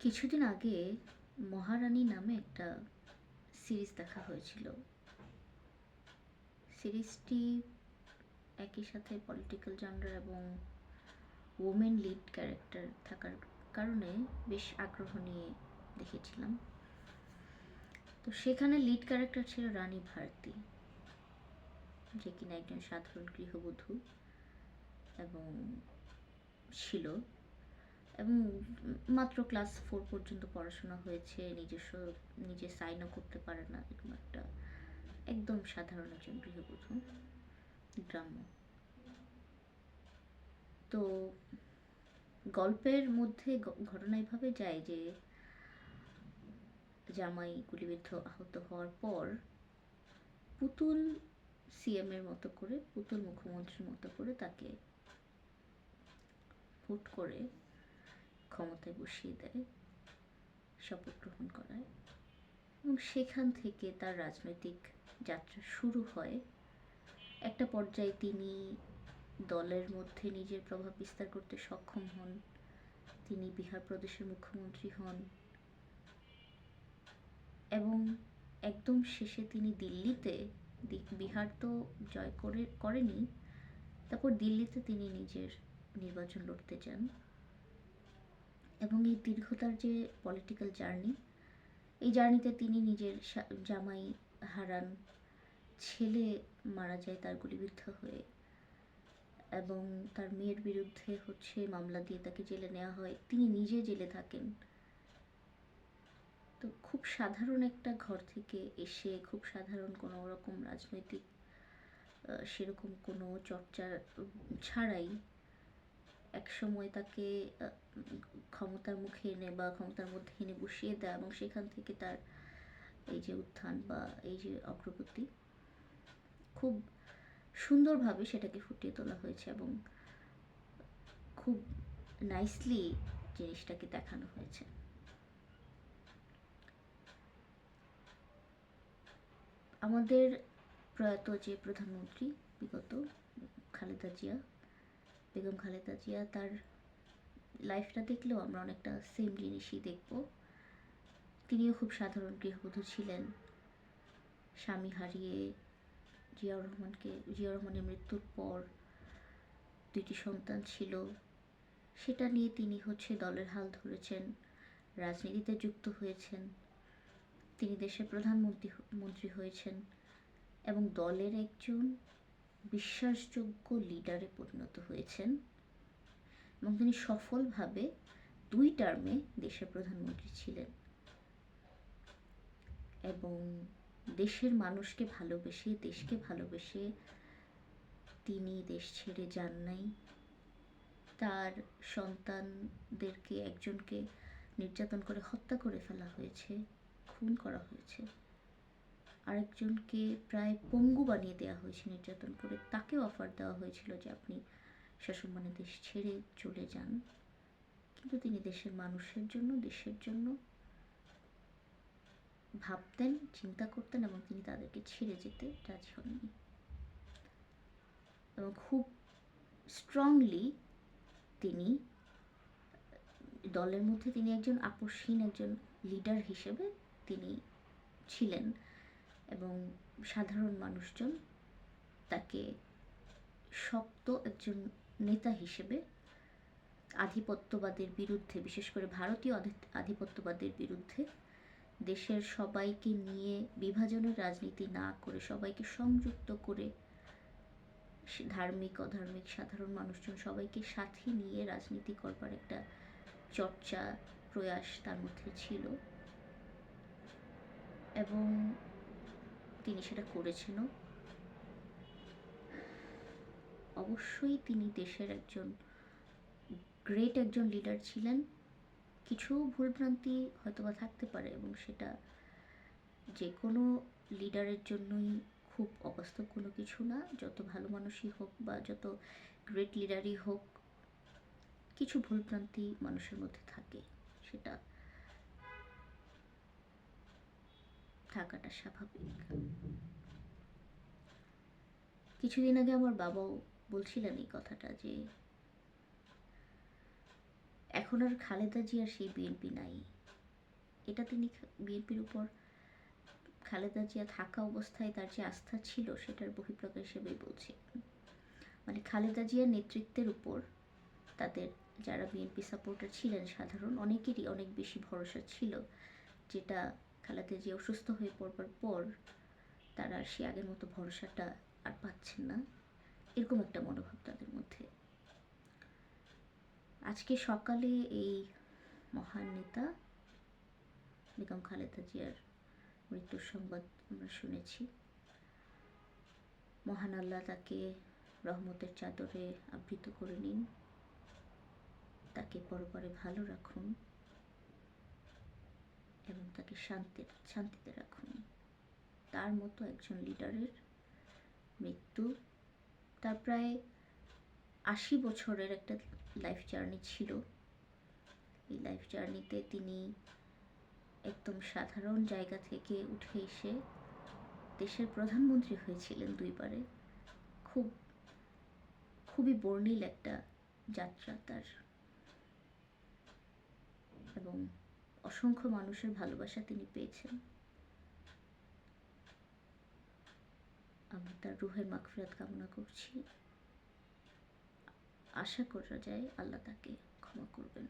কিছুদিন আগে মহারানী নামে একটা সিরিজ দেখা হয়েছিল। সিরিজটি একই সাথে পলিটিক্যাল জানরার এবং ওমেন লিড ক্যারেক্টার থাকার কারণে বেশ আগ্রহ নিয়ে দেখেছিলাম। তো সেখানে লিড ক্যারেক্টার ছিল রানী ভারতী, যে কিনা একজন সাধারণ গৃহবধূ এবং ছিল। মাত্র ক্লাস ফোর পর্যন্ত পড়াশোনা হয়েছে, নিজস্ব, নিজে সাইনও করতে পারে না, এরকম একটা একদম সাধারণ একজন গৃহবধূ, গ্রাম্য। তো গল্পের মধ্যে ঘটনা এভাবে যায় যে, জামাই গুলিবিদ্ধ আহত হওয়ার পর পুতুল সিএম এর মতো করে, পুতুল মুখ্যমন্ত্রীর মতো করে তাকে ভোট করে। ক্ষমতায় বসিয়ে দেয়, শপথ গ্রহণ করায়। এবং সেখান থেকে তার রাজনৈতিক যাত্রা শুরু হয়। একটা পর্যায়ে তিনি দলের মধ্যে নিজের প্রভাব বিস্তার করতে সক্ষম হন। তিনি বিহার প্রদেশের মুখ্যমন্ত্রী হন। এবং একদম শেষে তিনি দিল্লিতে বিহার তো জয় করে, করেনি, তারপর দিল্লিতে তিনি নিজের নির্বাচন লড়তে চান এবং এই দীর্ঘতার যে পলিটিক্যাল জার্নি এই জার্নিতে তিনি নিজের জামাই হারান, ছেলে মারা যায় তার গুলিবিদ্ধ হয়ে এবং তার মেয়ের বিরুদ্ধে হচ্ছে মামলা দিয়ে তাকে জেলে নেওয়া হয়। তিনি নিজে জেলে থাকেন। তো খুব সাধারণ একটা ঘর থেকে এসে খুব সাধারণ কোনো রকম রাজনৈতিক সেরকম কোনো চর্চা ছাড়াই এক সময় তাকে ক্ষমতার মুখে এনে বা ক্ষমতার মধ্যে এনে বসিয়ে দেয় এবং সেখান থেকে তার এই যে উত্থান বা এই যে অগ্রগতি খুব সুন্দরভাবে সেটাকে ফুটিয়ে তোলা হয়েছে এবং খুব নাইসলি জিনিসটাকে দেখানো হয়েছে। আমাদের প্রয়াত যে প্রধানমন্ত্রী বিগত খালেদা জিয়া বেগম খালেদা জিয়া তার লাইফটা দেখলেও আমরা অনেকটা সেম জিনিসই দেখব। তিনিও খুব সাধারণ গৃহবধূ ছিলেন। স্বামী হারিয়ে জিয়াউর রহমানকে, জিয়াউর রহমানের মৃত্যুর পর দুইটি সন্তান ছিল। সেটা নিয়ে তিনি হচ্ছে দলের হাল ধরেছেন, রাজনীতিতে যুক্ত হয়েছেন, তিনি দেশের প্রধানমন্ত্রী মন্ত্রী হয়েছেন এবং দলের একজন বিশ্বাসযোগ্য লিডারে পরিণত হয়েছেন এবং তিনি সফলভাবে দুই টার্মে দেশের প্রধানমন্ত্রী ছিলেন। এবং দেশের মানুষকে ভালোবেসে, দেশকে ভালোবেসে তিনি দেশ ছেড়ে যান নাই। তার সন্তানদেরকে একজনকে নির্যাতন করে হত্যা করে ফেলা হয়েছে, খুন করা হয়েছে। আরেকজনকে প্রায় পঙ্গু বানিয়ে দেওয়া হয়েছে নির্যাতন করে। তাকেও অফার দেওয়া হয়েছিল যে আপনি শাসনমানে দেশ ছেড়ে চলে যান। কিন্তু তিনি দেশের মানুষের জন্য, দেশের জন্য ভাবতেন, চিন্তা করতেন এবং তিনি তাদেরকে ছেড়ে যেতে রাজি হননি। এবং খুব স্ট্রংলি তিনি দলের মধ্যে তিনি একজন আপসহীন একজন লিডার হিসেবে তিনি ছিলেন। এবং সাধারণ মানুষজন তাকে শক্ত একজন নেতা হিসেবে আধিপত্যবাদের বিরুদ্ধে, বিশেষ করে ভারতীয় আধি- আধিপত্যবাদের বিরুদ্ধে দেশের সবাইকে নিয়ে বিভাজনের রাজনীতি না করে, সবাইকে সংযুক্ত করে ধার্মিক, অধার্মিক, সাধারণ মানুষজন সবাইকে সাথে নিয়ে রাজনীতি করবার একটা চর্চা, প্রয়াস তার মধ্যে ছিল। এবং তিনি সেটা করেছেনও অবশ্যই তিনি দেশের একজন গ্রেট একজন লিডার ছিলেন। কিছু ভুলভ্রান্তি হয়তোবা থাকতে পারে এবং সেটা যে কোনো লিডারের জন্যই খুব অবাস্তব কোনো কিছু না। যত ভালো মানুষই হোক বা যত গ্রেট লিডারই হোক, কিছু ভুলভ্রান্তি মানুষের মধ্যে থাকে, সেটা থাকাটা স্বাভাবিক। কিছুদিন আগে আমার বাবাও বলছিলেন এই কথাটা যে, এখন আর খালেদা জিয়ার সেই বিএনপি নাই। এটা তিনি বিএনপির উপর খালেদা জিয়া থাকা অবস্থায় তার যে আস্থা ছিল সেটার বহিঃপ্রকাশ হিসেবেই বলছি মানে খালেদা জিয়ার নেতৃত্বের উপর তাদের যারা বিএনপি সাপোর্টার ছিলেন সাধারণ অনেকেরই অনেক বেশি ভরসা ছিল যেটা খালেদা যে অসুস্থ হয়ে পড়বার পর তারা সে আগের মতো ভরসাটা আর পাচ্ছেন না। এরকম একটা মনোভাব তাদের মধ্যে। আজকে সকালে এই মহান নেতা, বেগম খালেদা জিয়ার মৃত্যুর সংবাদ আমরা শুনেছি। মহান আল্লাহ তাকে রহমতের চাদরে আবৃত করে নিন। তাকে পরপরে ভালো রাখুন। তাকে শান্তি, শান্তিতে রাখুন। তার মতো একজন লিডারের মৃত্যু। তার প্রায় আশি বছরের একটা লাইফ জার্নি ছিল। এই লাইফ জার্নিতে তিনি একদম সাধারণ জায়গা থেকে উঠে এসে দেশের প্রধানমন্ত্রী হয়েছিলেন দুইবারে। খুব, খুবই বর্ণিল একটা যাত্রা তার। এবং অসংখ্য মানুষের ভালোবাসা তিনি পেয়েছেন। আমরা তার রুহের মাগফিরাত কামনা করছি। আশা করা যায় আল্লাহ তাকে ক্ষমা করবেন।